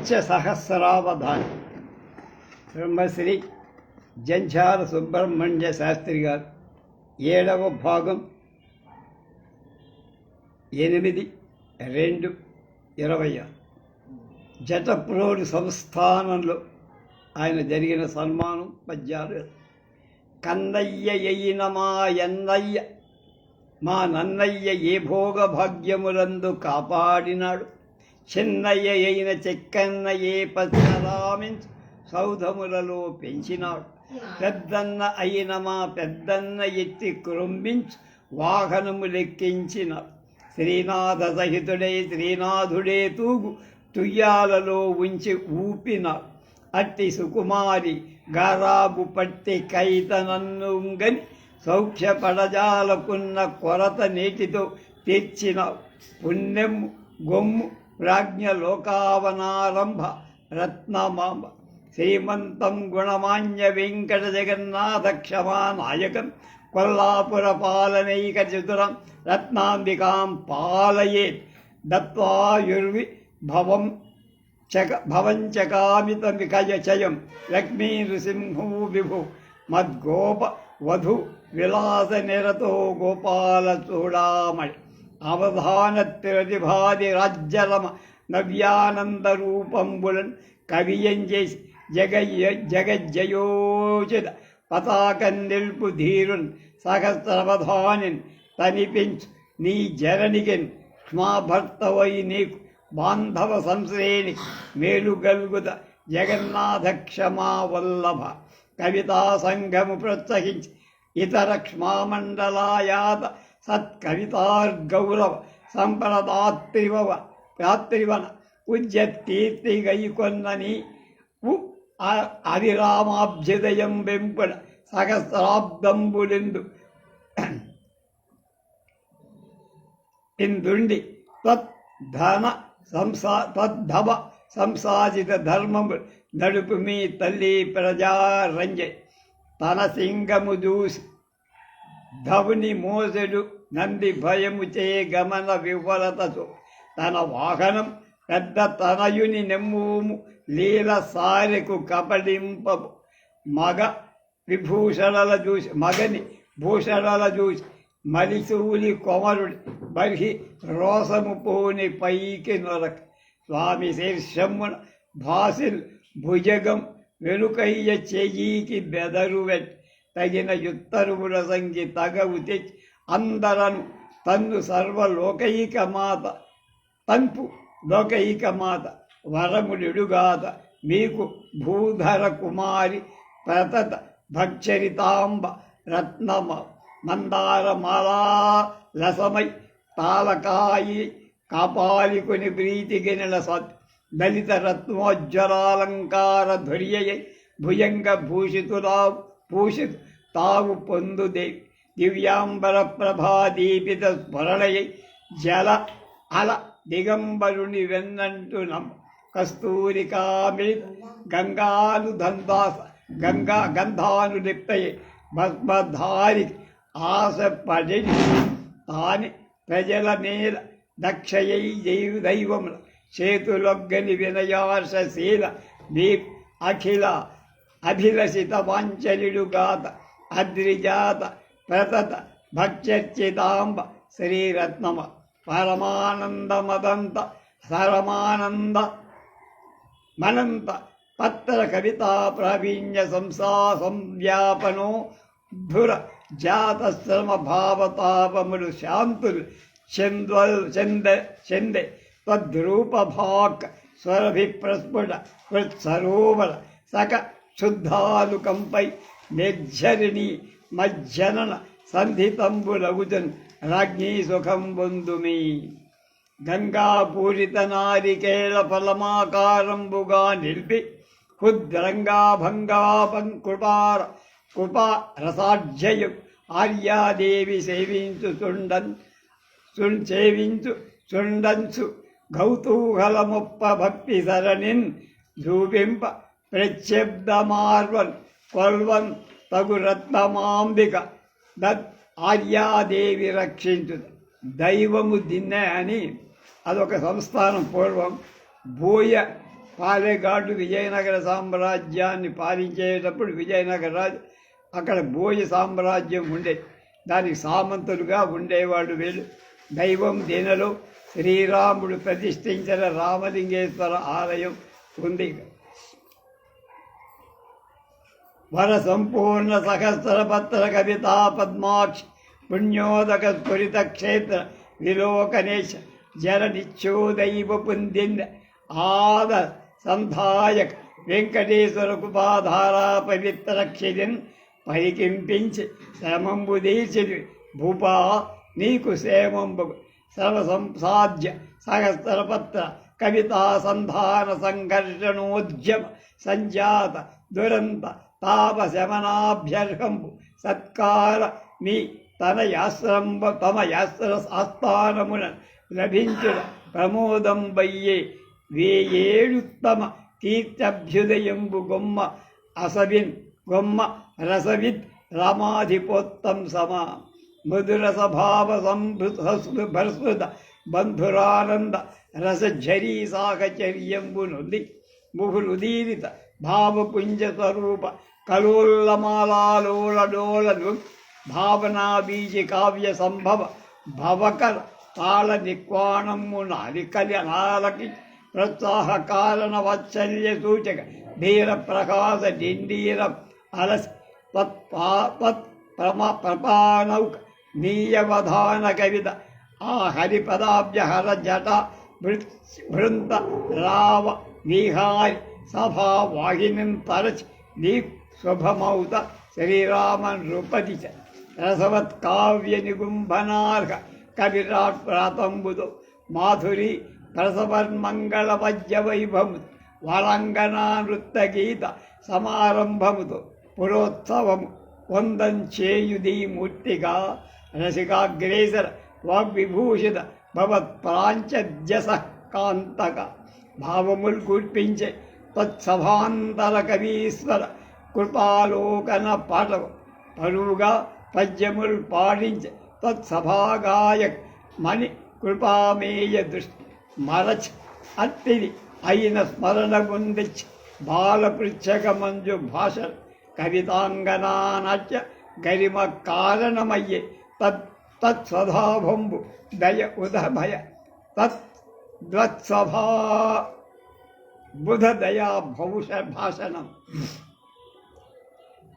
పంచసహస్రావధాని బ్రహ్మశ్రీ జంఛార సుబ్రహ్మణ్య శాస్త్రి గారు ఏడవ భాగం ఎనిమిది రెండు ఇరవై జటప్రోడి సంస్థానంలో ఆయన జరిగిన సన్మానం పద్యాలు కన్నయ్య ఎయిన మా ఎన్నయ్య మా నన్నయ్య ఏ భోగభాగ్యములందు కాపాడినాడు చిన్నయ్య అయిన చెక్కన్న ఏ పచ్చరామించు సౌధములలో పెంచినాడు. పెద్దన్న అయిన మా పెద్దన్న ఎత్తి కృంభించు వాహనము లెక్కించినాడు. శ్రీనాథ సహితుడై శ్రీనాథుడే తూగు తుయ్యాలలో ఉంచి ఊపినాడు. అట్టి సుకుమారి గారాబు పట్టి కైతనన్నుంగని సౌఖ్యపడజాలకున్న కొరత నీటితో తీర్చినావు పుణ్యము గొమ్ము ప్రాజ్ఞ లోకావనారంభ రత్నమాంబ శ్రీమంతం గుణమాన్య వెంకట జగన్నాథ క్షమానాయకం కొల్లాపుర పాలనైక చతురం రత్నాంబికాం పాలయేత్ దత్వాయుర్వి భవం చక భవంచకామితమికయచయం లక్ష్మీ నృసింహో విభు మద్గోప వధు విలాస నిరతో గోపాల చూడామణి అవధానత్రిభాది నవ్యానంద రూపంబులన్ కవియం చేసి జగయ్య జగజ్జయోచిత పతాకం నిల్పు ధీరున్ సహస్రవధానిన్ తనిపించు నీ జరనికిన్ మా భర్తవై నీకు బాంధవ సంశ్రేణి మేలుగల్గుత జగన్నాథ క్షమా వల్లభ కవితా సంఘము ప్రోత్సహించి ఇతర క్షమామండలాయాత సత్కవితార్గౌరవ సంప్రదాత్రివవ రాత్రివన ఉజ్జత్ కీర్తి గైకొన్నని ఉ అవిరామాభ్యుదయం వెంపున సహస్రాబ్దంబులిందు ఇందుండి త్వద్ధన సంసా త్వద్ధవ సంసాజిత ధర్మము నడుపు మీ తల్లి ప్రజారంజ తన సింగము దూసి ధవుని మోసెడు నంది భయము చే గమన విఫలతతో తన వాహనం పెద్ద తనయుని నెమ్మూము లీల సారెకు కబడింప మగ విభూషణల చూసి మగని భూషణల చూసి మలిసూలి కొమరుడి బర్హి రోసము పోని పైకి నొరక. స్వామి శీర్షమున భాసిల్ భుజగం వెనుకయ్య చెయ్యికి బెదరు వెట్. తగిన యుత్తరువుల సంగి తగవు తెచ్చి అందరను తన్ను సర్వలోకైక మాత తంపు లోకైక మాత వరముడిడుగాత మీకు భూధర కుమారి ప్రతత భక్షరితాంబ రత్నమ మందారమాలా లసమై తాలకాయి కాపాలికొని ప్రీతిగినల సత్ దళిత రత్నోజ్వరాలంకార ధ్వర్యయై భుజంగ భూషితులా భూషితు తావు పొందుదేవి దివ్యాంబర ప్రభాదీపిత స్మరణయై జల అల దిగంబరుని వెన్నంటు నమ్మ కస్తూరికామిళి గంగాను దందాస గంగా గంధాను లిప్తయే భస్మధారి ఆశ తాని ప్రజల నేల దక్షయై దైవ దైవముల చేతులొగ్గని వినయార్షశీల నీ అఖిల అభిలషిత వాంచలిడుగాత అద్రిజాత ప్రతత భక్ష్యర్చితాంబ శ్రీరత్నమ పరమానందమదంత సరమానంద మనంత పత్ర కవితా ప్రావీణ్య సంసా సంవ్యాపనో ధుర జాతశ్రమ భావతాపములు శాంతులు చంద్వల్ చంద చందే తద్రూపభాక్ స్వరభి ప్రస్ఫుట కృత్సరోవర సక శుద్ధాలుకంపై నిర్జరిణి మజ్జనన సంధితంబులగుజన్ రాజ్ఞీ సుఖం బొందుమి గంగాపూరిత నారికేళ ఫలమాకారంబుగా నిలిపి హుద్రంగా కృపార కృపా రసాఢ్యయు ఆర్యాదేవి సేవించు చుండన్ చున్ సేవించు చుండంచు గౌతూహలముప్ప భక్తి సరణిన్ చూపింప ప్రత్యబ్దమార్వన్ కొల్వన్ తగు రత్నమాంబిక దత్ ఆర్యాదేవి రక్షించు దైవము దిన్నే అని అదొక సంస్థానం పూర్వం భూయ పాలెగాడు విజయనగర సామ్రాజ్యాన్ని పాలించేటప్పుడు విజయనగర రాజు అక్కడ భోజ సామ్రాజ్యం ఉండేది దానికి సామంతులుగా ఉండేవాడు వీళ్ళు దైవం దీనలో శ్రీరాముడు ప్రతిష్ఠించిన రామలింగేశ్వర ఆలయం ఉంది వర సంపూర్ణ సహస్రపత్ర కవితా పద్మాక్ష పుణ్యోదక స్ఫురిత క్షేత్ర విలోకనేశ జర నిత్యోదైవ పుందిన్ ఆద సంధాయక వెంకటేశ్వర కృపాధారా పవిత్ర క్షిదిన్ పరికింపించి శ్రమంబు దీర్చిది భూపా నీకు క్షేమంబు సర్వ సంసాధ్య సహస్రపత్ర కవితా సంధాన సంఘర్షణోద్యమ సంజాత దురంత తాపశమనాభ్యర్హంబు సత్కార మీ తన యాశ్రంబ తమ యాస్త్ర ఆస్థానమున లభించిన ప్రమోదం బయ్యే వేయేడుత్తమ కీర్త్యభ్యుదయంబు గొమ్మ అసవిన్ గొమ్మ రసవిత్ రమాధిపోత్తం సమా మధుర స్వభావ సంభృత బంధురానంద రసఝరీ సాహచర్యంబు నొంది ముహులుదీరిత భావపుంజ స్వరూప కలోల్లమాలాలోలడోలను భావనా బీజ కావ్య సంభవ భవకర తాళ నిక్వాణము నాలికలి అనాలకి ప్రోత్సాహ కారణ వాత్సల్య సూచక భీర ప్రకాశ డిండీర అలస్ ప్రమ ప్రపానౌక నీయవధాన కవిత ఆ హరిపదాబ్జ హర జట భృంత రావ విహారి సభావాహినిం తరచి నీ శుభమౌత శ్రీరామన్ రూపదిశ రసవత్ కావ్య నిగుంభనార్హ కవిరాట్ ప్రాతంబుదు మాధురి ప్రసవర్మంగళ వజ్య వైభము వరంగనా నృత్య గీత సమారంభముతో పురోత్సవము. వందం చేయుదీ మూర్తిగా రసికాగ్రేసర వాగ్విభూషిత భవత్ ప్రాంచజస కాంతక. భావములు గుర్పించే తత్సభాంతర కవీశ్వర కృపాలోకన పాట పరువుగా పద్యములు పాడించే తత్సభాగాయక్ మణి కృపామేయ దృష్టి మరచ్ అత్తిది అయిన స్మరణ గుందిచ్చి బాలపృచ్ఛక మంజు భాష కవితాంగనా గరిమ కారణమయ్యే తత్ తత్స్వధాభంబు దయ ఉదభయ తత్ ద్వత్సభా బుధ దయా భౌష భాషణం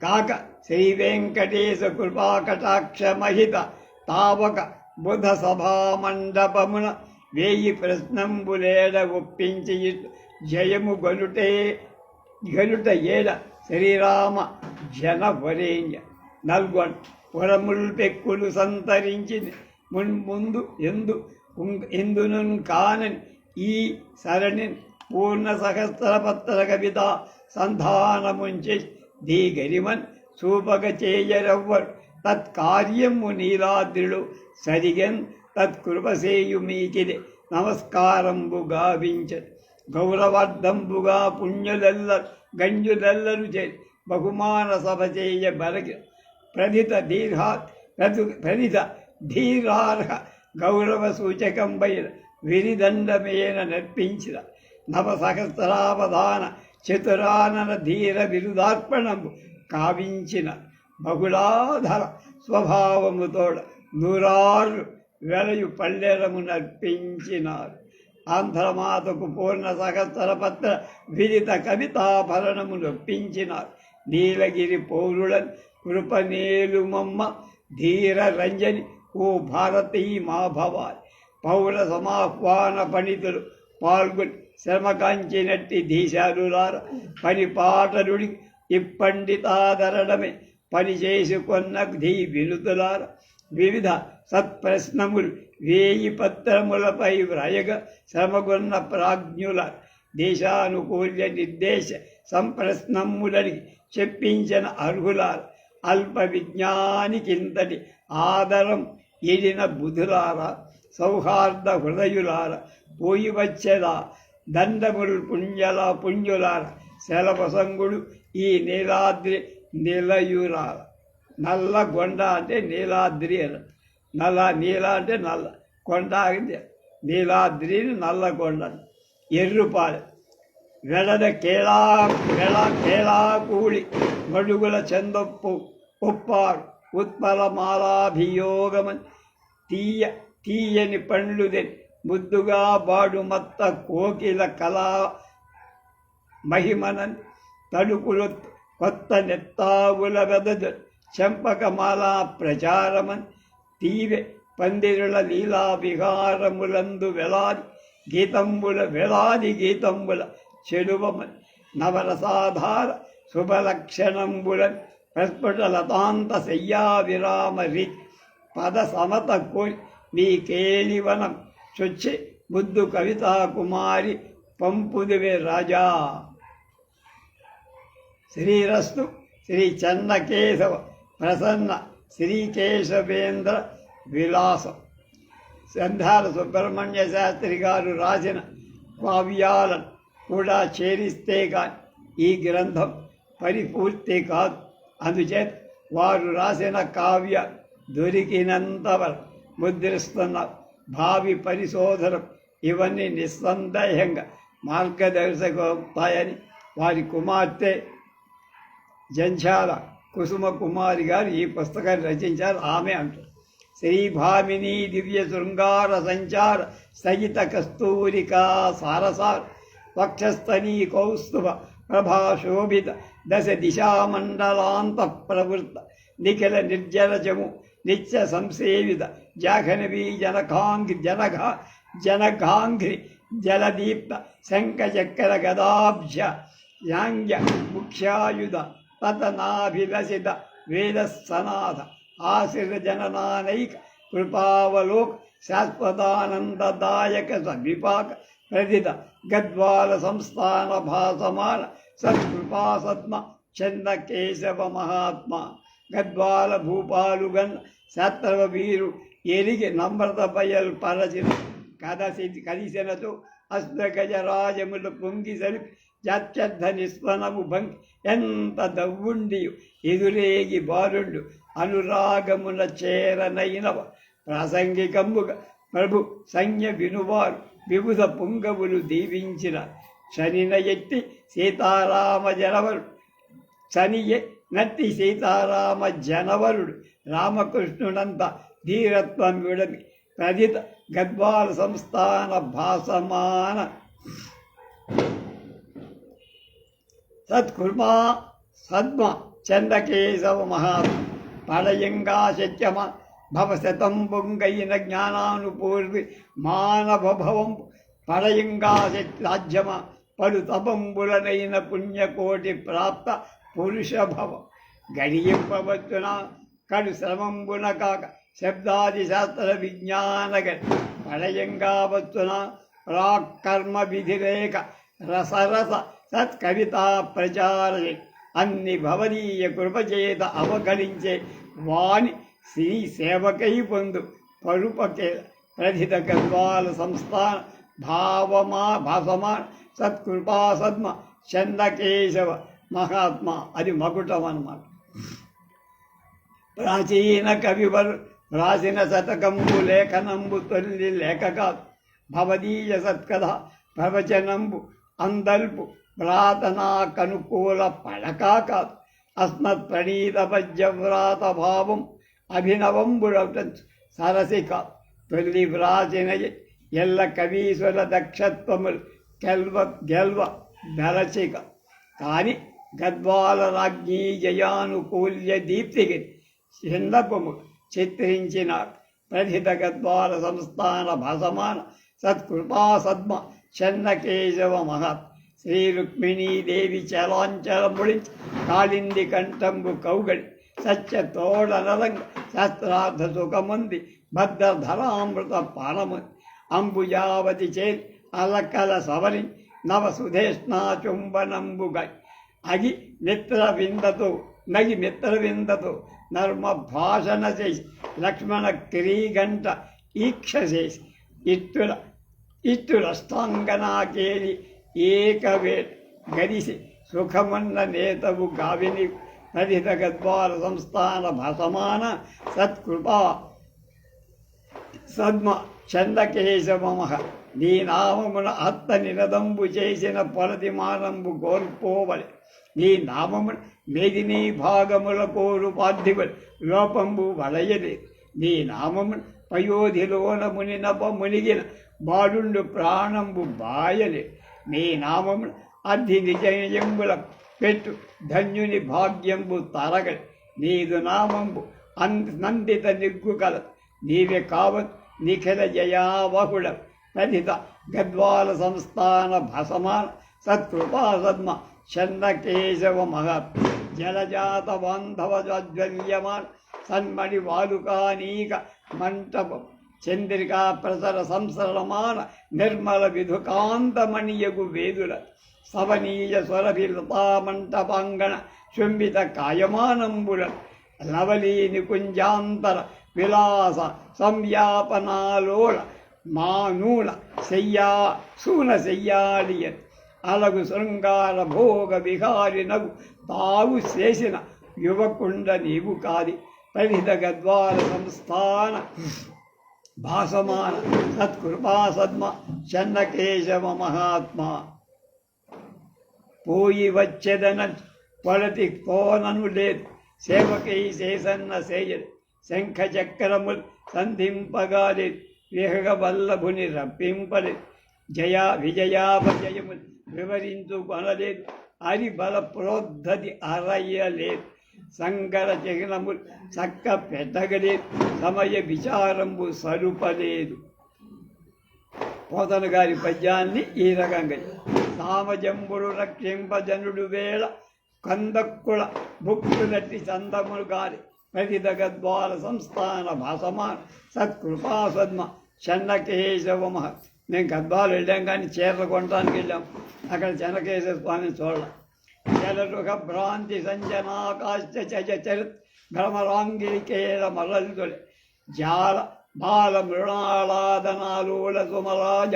కాక శ్రీ వెంకటేశ కృపాకటాక్ష మహిత తావక బుధ సభా మండపమున వేయి ప్రశ్నంబులేడ ఒప్పించి జయము గనుటే గనుట ఏడ శ్రీరామ జన వరేణ్య నల్గొండ పురముల్ పెక్కులు సంతరించి మున్ ముందు ఎందు ఉం- ఎందును కానని ఈ సరణి పూర్ణ సహస్రపత్ర కవిత సంధానముంచి ధీ గరిమన్ చూపక చేయరవ్వరు తత్కార్యము నీలాద్రుడు సరిగన్ తత్కృపసేయు మీకిది నమస్కారంబు గావించ గౌరవార్థంబుగా పుణ్యులెల్ల గంజులెల్లరు చేరి బహుమాన సభ చేయ బలకి ప్రథిత దీర్ఘా ప్రతు ధీరార్హ గౌరవ సూచకంబైన విరిదండమేన నర్పించిన నవసహస్రావధాన చతురానన ధీర బిరుదార్పణము కావించిన బహుళాధర స్వభావముతోడ నూరారు వెలయు పల్లెలము నర్పించినారు. ఆంధ్రమాతకు పూర్ణ సహస్రపత్ర విదిత కవితాభరణము నొప్పించినారు. నీలగిరి పౌరులను కృపనేలుమమ్మ ధీర రంజని ఓ భారతీ మా భవాని పౌర సమాహ్వాన పండితులు పాల్గొని శ్రమకాంచినట్టి దీశాలులార పని పాటలుడి ఇప్పండితాదరణమే పని చేసుకొన్న ధీ వినుతులార. వివిధ సత్ప్రశ్నములు వేయి పత్రములపై వ్రయగ శ్రమగొన్న ప్రాజ్ఞుల దేశానుకూల్య నిర్దేశ సంప్రశ్నములని చెప్పించిన అర్హులార. అల్ప విజ్ఞానికింతటి ఆదరం ఎడిన బుధులార. సౌహార్ద హృదయులార. పోయి వచ్చేలా దండములు పుణ్యల పుణ్యులార శలపసంగుడు ఈ నీలాద్రి నిలయులార. నల్ల కొండ అంటే నీలాద్రి అని. నల్ల నీల అంటే నల్ల కొండ నీలాద్రి నీలాద్రిని నల్ల కొండ ఎర్రుపాలి వెడద కేళా వెళ కేళాకూళి మడుగుల చందొప్పు ఉప్పారు ఉత్పలమాలాభియోగమన్. తీయ తీయని పండ్లుదెన్ ముద్దుగా బాడుమత్త కోకిల కళా మహిమనన్ తడుకులు కొత్త నెత్తావుల వెదజ చెంపకమాల ప్రచారమన్ తీవె పందిరుల లీలా విహారములందు వెలాది గీతంబుల వెలాది గీతంబుల చెడువమన్ నవరసాధార శుభలక్షణంబులన్ ప్రస్ఫుటలతాంత శయ్యా విరామ రి పద సమత కోరి మీ కేలివనం చొచ్చి బుద్ధు కవితా కుమారి పంపుదివే రాజా. శ్రీరస్తు శ్రీ చన్నకేశవ ప్రసన్న శ్రీకేశవేంద్ర విలాసం. సంధార సుబ్రహ్మణ్య శాస్త్రి గారు రాసిన కావ్యాలను కూడా చేరిస్తే కానీ ఈ గ్రంథం పరిపూర్తి కాదు. అందుచేత వారు రాసిన కావ్య దొరికినంతవరకు ముద్రిస్తున్నారు. భావి పరిశోధన. ఇవన్నీ నిస్సందేహంగా మార్గదర్శకమవుతాయని వారి కుమార్తె జంఝాల కుసుమ కుమారి గారు ఈ పుస్తకాన్ని రచించారు. ఆమె అంటారు శ్రీభామిని దివ్య శృంగార సంచార సహిత కస్తూరికా సారసార వక్షస్థనీ కౌస్తుభ ప్రభాశోభిత దశ దిశామండలాంత ప్రవృత్త నిఖిల నిర్జలజము నిత్య సంసేవిత జాఘనవీ జనకాంఘి జనఘా జనఘాంఘ్రి జలదీప్త శంఖచక్ర గదాబ్జ యాంగ్య ముఖ్యాయుధ పతనాభిలసిత వేదస్సనాథ ఆశిర్జననానైక కృపావలోక్ శాశ్వతానందదాయక సవిపాక ప్రదిత గద్వాల సంస్థాన భాసమాన సత్కృపాసత్మ చంద కేశవ మహాత్మ గద్వాల భూపాలుగన్ శాత్రవీరు వీరు ఎరిగి నమ్రత బయల్ పరచిన కలిసినతో కదిసినతో అశ్వగజరాజములు పొంగి సరి జాత్యర్థ నిస్వనము భంక్ ఎంత దవ్వుండి ఎదురేగి బాలుండు అనురాగముల చేరనైనవ ప్రాసంగికముగా ప్రభు సంజ్ఞ వినువారు వివిధ పొంగవులు దీవించిన శనిన ఎత్తి సీతారామ జనవరుడు. శనియే నత్తి సీతారామ జనవరుడు. రామకృష్ణుడంత ధీరత్వం విడమి. ప్రజిత గద్వాల సంస్థాన భాసమాన. సత్కుర్మా సద్మ చందకేశవ మహాత్మ. పడయంగా శత్యమ భవశతం పొంగైన జ్ఞానానుపూర్వి మానవభవం. పడయంగా రాజ్యమ పలు తపంబులనైన పుణ్యకోటి ప్రాప్త పురుషభవ. గడియింపవచ్చున కడు శ్రమంబున కాక శబ్దాది శాస్త్ర విజ్ఞానగరి పడయంగా వచ్చున ప్రాకర్మ విధిరేక రసరస సత్కవితా ప్రచారే అన్ని భవనీయ కృపచేత అవగలించే వాణి శ్రీ సేవకై పొందు పరుపకే ప్రథిత గద్వాల సంస్థాన భావమా భాసమా సత్కృపా సద్మ చందకేశవ మహాత్మ అది మకుటం అన్నమాట ప్రాచీన కవివరు రాసిన శతకంబు లేఖనంబు తొలి లేఖక భవదీయ సత్కథ ప్రవచనంబు అందల్పు ప్రార్థనా కనుకూల పడకా కాదు అస్మత్ ప్రణీత పద్యవ్రాత భావం అభినవంబుడవుటంచు సరసి కాదు తొల్లి వ్రాసిన ఎల్ల కవీశ్వర దక్షత్వములు గెల్వ గెల్వ దరచిక కానీ గద్వాల రాజ్ఞీ జయానుకూల్య దీప్తిగిరి చిన్నపము చిత్రించిన ప్రథిత ద్వార సంస్థాన భసమాన సత్కృపా సద్మ చెన్నకేశవ మహత్. శ్రీ రుక్మిణీదేవి చలాంచలముడించి కాళింది కంఠంబు కౌగడి సత్య తోడనరంగ శస్త్రార్థ సుఖముంది భద్రధరామృత పానముంది అంబుజావతి చేరి అలకల సవరి నవ సుధేష్ణా అగి మిత్ర విందతో నగి మిత్ర విందతో నర్మ భాషణ చేసి లక్ష్మణ క్రీగంట ఈక్ష చేసి ఇత్తుల ఇత్తుల ఇత్తులష్టాంగనాకేలి ఏకవే గరిసి సుఖమున్న నేతవు గావిని నదిత గద్వార సంస్థాన భసమాన సత్కృపా సద్మ చందకేశవ నీ నామమున ఆత్మ నినదంబు చేసిన పరది మానంబు కోల్పోవలి. నీ నామమున మేదినీ భాగముల కోరు పార్థివలి. లోపంబు వలయలి. నీ నామమున పయోధిలోన మునినప మునిగిన బాలుండు ప్రాణంబు బాయలే. నీ నామమున అర్ధి నిజయంబుల పెట్టు ధన్యుని భాగ్యంబు తరగలి. నీదు నామంబు అన్ నందిత నిగ్గు కల నీవే కావత్ నిఖిల జయావహుడ ప్రథిత గద్వాల సంస్థాన భసమాన సత్కృపా సద్మ చంద మహత్ జలజాత బాంధవ జ్వల్యమాన్ సన్మణి వాలుకానీక మంటప చంద్రికా ప్రసర సంసరమాన నిర్మల విధుకాంతమణియగు వేదుల సవనీయ స్వరభి లతామంటపాంగణ శుంభిత కాయమానంబుల లవలీని కుంజాంతర విలాస సంయాపనాలోల మానూల శయ్యా సూన శయ్యాడియన్ అలగు శృంగార భోగ విహారి నగు తావు చేసిన యువకుండ నీవు కాది పరిహిత గద్వార సంస్థాన భాసమాన సత్కృపా సద్మ చెన్నకేశవ మహాత్మా పోయి వచ్చేదన పొలతి కోనను లేదు సేవకై చేసన్న సేయడు శంఖ చక్రములు సంధింపగా లేదు వల్లభుని రప్పింపలేదు జయా విజయాపజయములు వివరించుకొనలేదు హరి బల ప్రోద్ధతి అరయ్యలేదు. సంగర జగనము చక్క పెట్టగలేదు సమయ విచారంబు సరుపలేదు. పోతన గారి పద్యాన్ని ఈ రకంగా సామజంబుడు రక్షింపజనుడు వేళ కందక్కుల భుక్తులట్టి చందములు గారి ప్రతిదగద్వాల సంస్థాన భాసమాన సత్కృపా సద్మ చెన్నకేశవ మహ. మేము గద్వాలు వెళ్ళాం కానీ చీరలు కొనడానికి వెళ్ళాం. అక్కడ చెన్నకేశవ స్వామిని చూడాలి. చెలరుగ భ్రాంతి సంజనాకాశ చజ చరిత్ భ్రమరాంగిరికేల మరల్దులే. జాల బాల మృణాళాదనాలోల సుమరాజ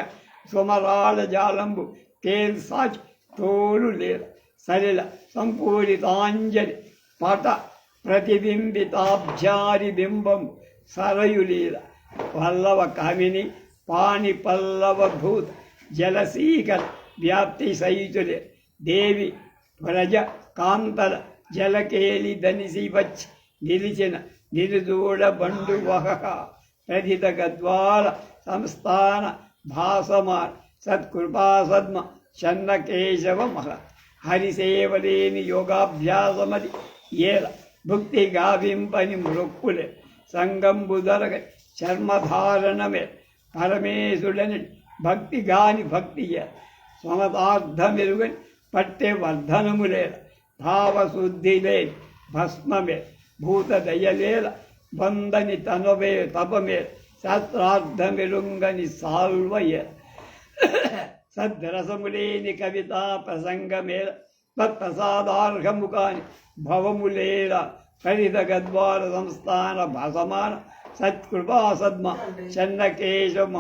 సుమరాళ జాలంబు తేల్ సాచ్ తోలు లేల సలిల సంపూరితాంజలి పట ప్రతిబింబితాబ్జారి బింబం సరయులీల పల్లవ కామిని పాణి పల్లవ భూత జలసీకర వ్యాప్తి సహితులే. దేవి ప్రజ కాంతల జలకేలి దనిసి వచ్చి నిలిచిన నిరుదూడ బండు వహ ప్రథిత గద్వాల సంస్థాన భాసమాన్ సత్కృపా సద్మ చన్న మహ. హరిసేవలేని యోగాభ్యాసమది ఏల భుక్తి గావింపని మృక్కులే. సంగంబు చర్మధారణమే. పరమేశుడని భక్తి గాని భక్తి సమతార్థమెరుగని పట్టే వర్ధనములేల. భావశుద్ధి భస్మమే. భూతదయలేల. బందని తనవే తపమే. శాస్త్రార్థమిరుంగని సాల్వయ. సద్రసములేని కవితా ప్రసంగమేల తత్ప్రసాదార్హము కాని భవములేల. హరిత గద్వార సంస్థాన భసమాన సత్కృపా సద్మ చెన్నకేశమ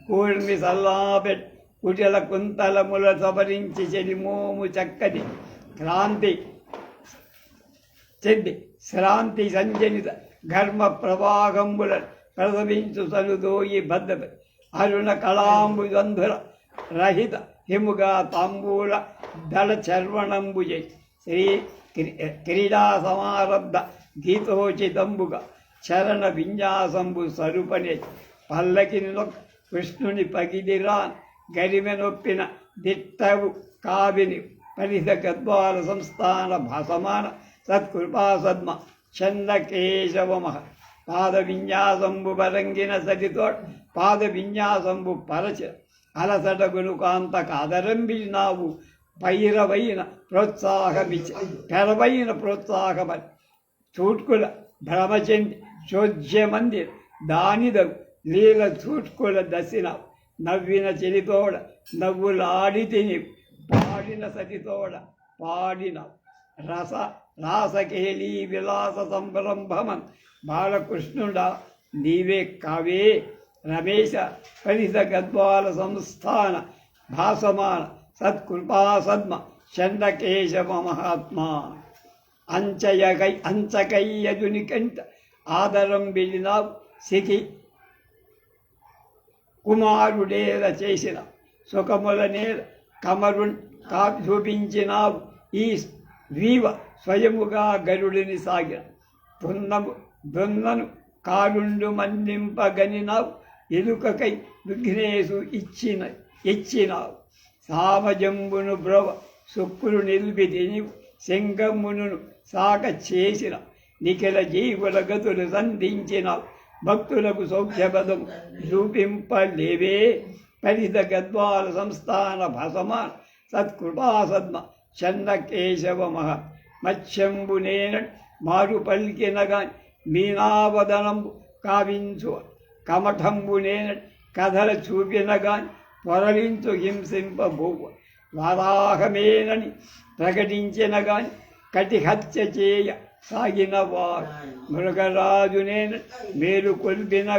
కూర్మి సల్లాపెట్ కుటిల కుంతలముల సవరించి చెలిమోము చక్కని క్రాంతి చెంది శ్రాంతి సంజనిత ఘర్మ ప్రవాహంబుల ప్రసవించు సనుదోయి భద్ర అరుణ కళాంబు బంధుర రహిత హిముగా తాంబూల దళ చర్వణంబు శ్రీ క్రీడా సమారబ్ధ గీతోచితంబుగా చరణ విన్యాసంబు సరుపనే పల్లకిని కృష్ణుని పగిదిరా గరిమె నొప్పిన దిట్టవు కావిని పరిధ గద్వాల సంస్థాన భాసమాన సత్కృపా సద్మ చంద కేశవమహ పాద విన్యాసంబు బరంగిన సరితో పాద విన్యాసంబు పరచ అలసట గునుకాంత కాదరంబి నావు పైరవైన ప్రోత్సాహమిచ్చ పెరవైన ప్రోత్సాహమని చూట్కుల భ్రమచెంది చోద్యమంది దానిదగు లీల చూట్కుల దశిన నవ్విన చెలితోడ నవ్వులాడి తిని పాడిన సతితోడ పాడిన రస రాసకేళీ విలాస సంభ్రంభమన్ బాలకృష్ణుడా నీవే కావే రమేశ పరిత గద్వాల సంస్థాన భాసమాన సత్కృపా సద్మ చండకేశవ మహాత్మా. అంచయకై అంచకయ్యజుని కంట ఆదరం వెళ్ళిన సికి కుమారుడేల చేసిన సుఖములనే కమరు కా చూపించినావు ఈ వీవ స్వయముగా గరుడిని సాగిన బృందము బృందను కారుండు మన్నింపగనినావు ఎలుకకై విఘ్నేశు ఇచ్చిన ఇచ్చినావు సామజంబును బ్రవ సుక్కులు నిలిపి తినివు శంఖమును సాక చేసిన నిఖిల జీవుల గతులు సంధించిన భక్తులకు సౌఖ్యపదం చూపింపలేవే. పరిత గద్వాల సంస్థాన భసమ సత్కృపాసద్మ చన్న కేశవ మహ మత్స్యంబునేన మారు పలికినగా మీనావదనంబు కావించు కమఠంబునేన కథల చూపినగా పొరలించు హింసింపబోవు వరాహమేనని ప్రకటించిన గాని కటిహత్య చేయ సాగిన వారు మృగరాజునేన మేలు కొల్పిన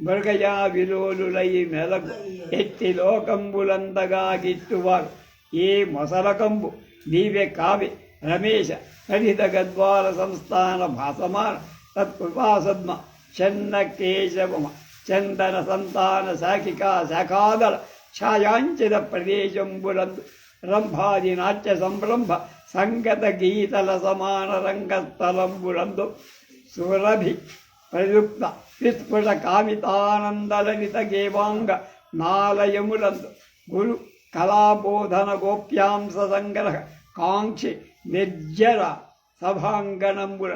మృగయా విలోలులై మెలకు ఎత్తి లోకంబులందగా గిట్టువారు ఏ మొసలకంబు? నీవే కావి రమేశ హరిత గద్వాల సంస్థాన భాసమాన తత్కృపాసద్మ చన్న కేశవమ చందన సంతాన శాఖికా శాఖాదల ఛాయాంచిత ప్రదేశంబులందు రంభాది నాట్య సంరంభ సంగత గీతల సమాన రంగస్థలంబులందు సురభి ప్రయుక్త విస్ఫుట కామితానందలనిత గేవాంగ నాలయములందు గురు కళాబోధన గోప్యాంశ సంగ్రహ కాంక్షి నిర్జర సభాంగణంబుల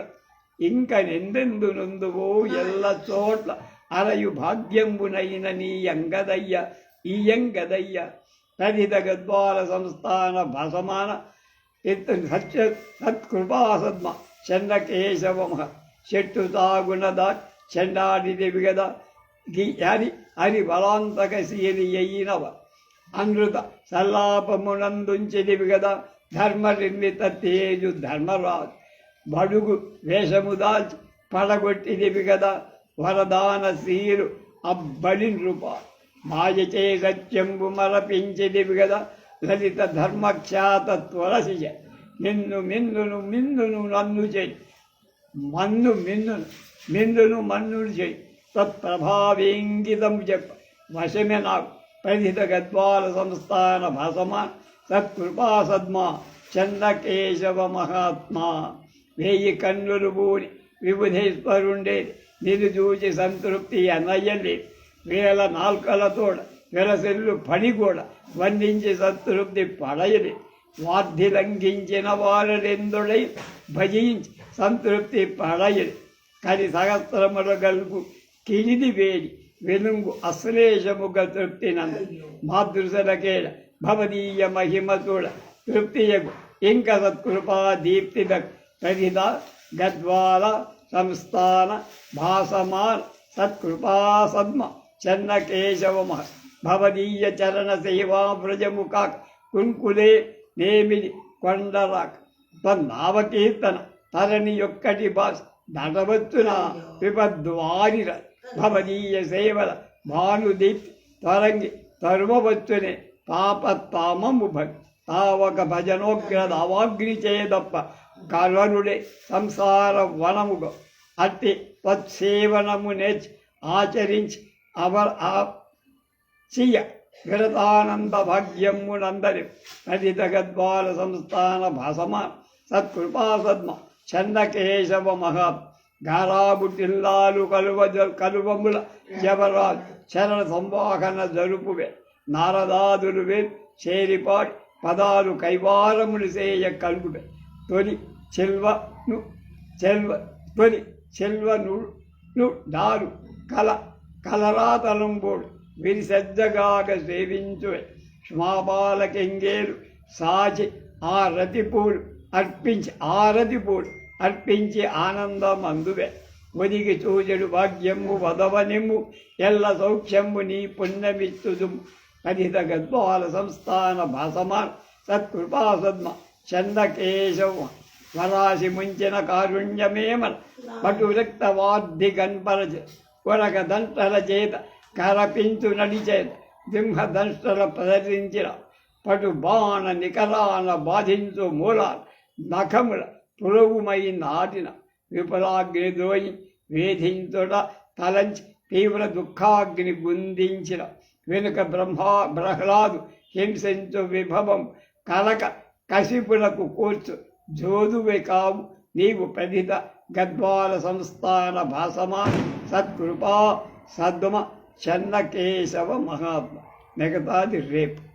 ఇంక నెందెందు నందువో ఎల్ల చోట్ల అరయు భాగ్యంబునైన నీ అంగదయ్య ఈ అంగదయ్య. తదిత గద్వాల సంస్థాన భసమాన ఎత్తు సత్య సత్కృపాసద్మ చెన్న కేశవమ చెట్టు తాగునద చెండాడిది విగద అని అని హరి బలాంతక అయినవ అనృత సల్లాపమునందుంచెదివి కదా ధర్మ నిర్మిత తేజు ధర్మరాజు. బడుగు వేషము దాల్చి పడగొట్టిదివి కదా వరదాన సీరు అబ్బడి నృప మాయచే సత్యంబు మరపించిదివి కదా లలిత ధర్మఖ్యాత త్వరసిజ నిన్ను మిందును మిందును నన్ను చేయి. మన్ను మిందును మిందును మన్నును చేయి. తత్ప్రభావేంగితం చెప్ప. వశమే నాకు. ప్రథిత గద్వాల సంస్థాన భసమ. సత్కృపా సద్మా. చంద్రకేశవ మహాత్మా. వేయి కన్నులు పూని విబుధేశ్వరుండేది. నిన్ను చూచి సంతృప్తి అనయ్యలేదు. వేల నాల్కలతోడ వెలసెల్లు పని కూడా వర్ణించి సంతృప్తి పడయని వార్ధి లంఘించిన వారెందుడై భజించి సంతృప్తి పడయని. కని సహస్రముల గల్పు కినిది వేడి వెలుంగు అశ్లేషముగ తృప్తి నంద. మాతృశలకేళ భవదీయ మహిమతుడ చూడ తృప్తియగు. ఇంక సత్కృపా దీప్తిద ప్రతిద గద్వాల సంస్థాన భాసమాన సత్కృపా సద్మ చెన్న కేశవ మహర్షి. భవదీయ చరణ సేవా వ్రజముఖ కుంకులే నేమి కొండరాక్ తన్నావకీర్తన తరణి యొక్కటి భాష నటవచ్చున విపద్వారిర భవదీయ సేవల భానుదీప్తి తరంగి తరుమవచ్చునే పాపతామము భక్తి తావక భజనోగ్రద అవాగ్ని చేదప్ప కలనుడే సంసార వనముగ. అట్టి తత్సేవనము నేర్చి ఆచరించి అవర్ ఆ చెయ్య విరతానంద భాగ్యమునందరి నదిత గద్వాల సంస్థాన భాసమా సత్కృపాసద్మ చందకేశవ మహా గారాబుటిల్లాలు కలువ జ- కలువముల జవరాజ్ చరణ సంవాహన జరుపువే నారదాదులువే చేరిపాడి పదాలు కైవారములు చేయ కలుగువే. తొలి చెల్వను చెల్వ తొలి చెల్వను డారు దారు కల కలరాతలంబోడు విరిసజ్జగాక సేవించు. క్షమాపాలకెంగేలు. సాచి ఆ రతిపూలు అర్పించి ఆ రతిపూలు అర్పించి ఆనందం అందువే ఒదిగి చూచెడు భాగ్యము వదవనిమ్ము. ఎల్ల సౌఖ్యము నీ పుణ్యమిత్తుదు కథిత గద్వాల సంస్థాన భాసమాన సత్కృపాసద్మ చందకేశవ వరాసి ముంచిన కారుణ్యమేమన. పటు రక్తవాద్ది కన్పరచ కొరక దంటల చేత కరపించు నడిచేత సింహ ప్రదర్శించిన పటు బాణ నికరాన బాధించు మూల నఖముల పురుగుమై నాటిన విపులాగ్ని దోయి వేధించుట తలంచి తీవ్ర దుఃఖాగ్ని గుందించిన వెనుక బ్రహ్మా ప్రహ్లాదు హింసించు విభవం కలక కసిపులకు కూర్చు జోదువే కావు నీవు ప్రథిత గద్వాల సంస్థాన భాసమా సత్కృపా సద్మ చెన్నకేశవ మహాత్మ. మిగతాది రేపు.